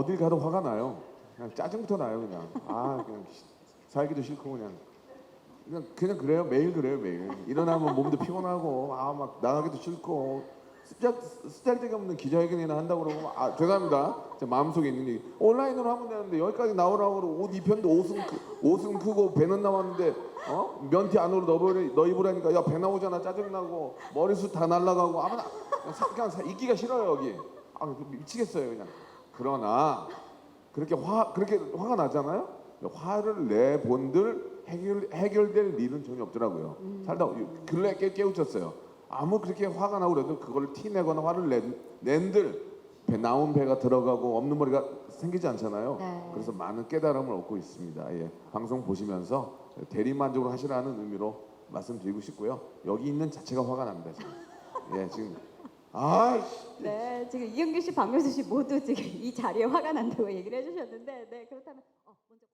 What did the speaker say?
어딜 가도 화가 나요. 그냥 짜증부터 나요 그냥. 아 그냥 시- 살기도 싫고 그냥. 그냥 그냥 그래요 매일 그래요 매일. 일어나면 몸도 피곤하고 아 막 나가기도 싫고 쓰잘 쓰잘데기 없는 기자회견이나 한다고 그러고 아 죄송합니다. 제 마음속에 있는 얘기 온라인으로 하면 되는데 여기까지 나오라고 그러고 옷 입혔는데 옷은 크, 옷은 크고 배는 나왔는데 어 면티 안으로 넣어버리 너 입으라니까 야 배 나오잖아 짜증 나고 머리숱 다 날라가고 아무나 그냥, 사, 그냥 사- 있기가 싫어요 여기. 아 미치겠어요 그냥. 그러나 그렇게 화 그렇게 화가 나잖아요. 화를 내 본들 해결 해결될 일은 전혀 없더라고요. 살다 근래 깨, 깨우쳤어요. 아무 그렇게 화가 나고 그래도 그걸 티내거나 화를 낸, 낸들 배 나온 배가 들어가고 없는 머리가 생기지 않잖아요. 네. 그래서 많은 깨달음을 얻고 있습니다. 예. 방송 보시면서 대리 만족을 하시라는 의미로 말씀드리고 싶고요. 여기 있는 자체가 화가 납니다. 지금. 예, 지금 아이씨. 네, 지금 이은규 씨, 박명수 씨 모두 지금 이 자리에 화가 난다고 얘기를 해주셨는데, 네, 그렇다면 어, 먼저.